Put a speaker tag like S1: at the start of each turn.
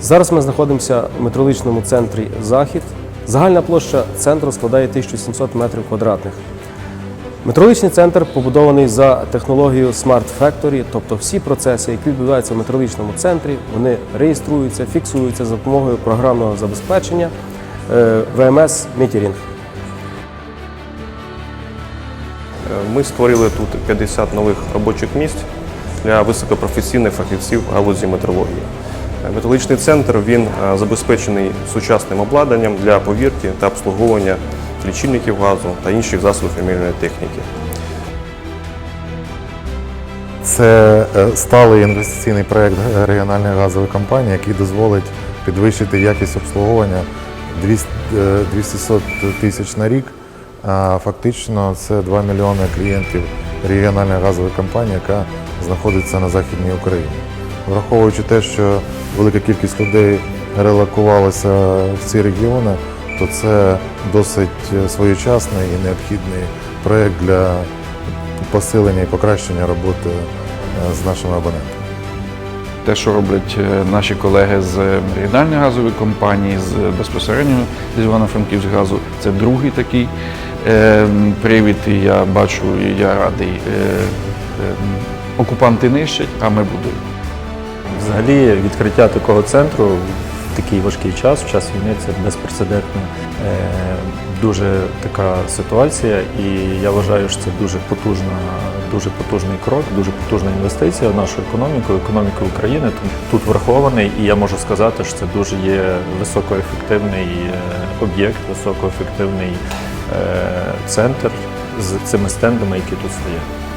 S1: Зараз ми знаходимося в метрологічному центрі Захід. Загальна площа центру складає 1700 метрів квадратних. Метрологічний центр побудований за технологією Smart Factory, тобто всі процеси, які відбуваються в метрологічному центрі, вони реєструються, фіксуються за допомогою програмного забезпечення Metering.
S2: Ми створили тут 50 нових робочих місць для високопрофесійних фахівців галузі метрології. Металічний центр він е, забезпечений сучасним обладнанням для повірки та обслуговування лічильників газу та інших засобів вимірювальної техніки.
S3: Це е, сталий інвестиційний проєкт регіональної газової компанії, який дозволить підвищити якість обслуговування 200 е, 200 тисяч на рік. Фактично це 2 мільйони клієнтів регіональної газової компанії, яка знаходиться на Західній Україні. Враховуючи те, що велика кількість людей релокувалася в ці регіони, то це досить е, своєчасний і необхідний проєкт для посилення і покращення роботи е, з нашими абонентами.
S4: Те, що роблять е, наші колеги з регіональної газової компанії, з безпосередньо з Івано-Франківськгазу, це другий такий е, привід. І я бачу, і я радий. Е, е, окупанти нищать, а ми будуємо.
S5: Взагалі, відкриття такого центру в такий важкий час, в час війни, це безпрецедентна е, дуже така ситуація. І я вважаю, що це дуже потужна, дуже потужний крок, дуже потужна інвестиція в нашу економіку, економіку України. Тут врахований, і я можу сказати, що це дуже є високоефективний е, об'єкт, високоефективний е, центр з цими стендами, які тут стоять.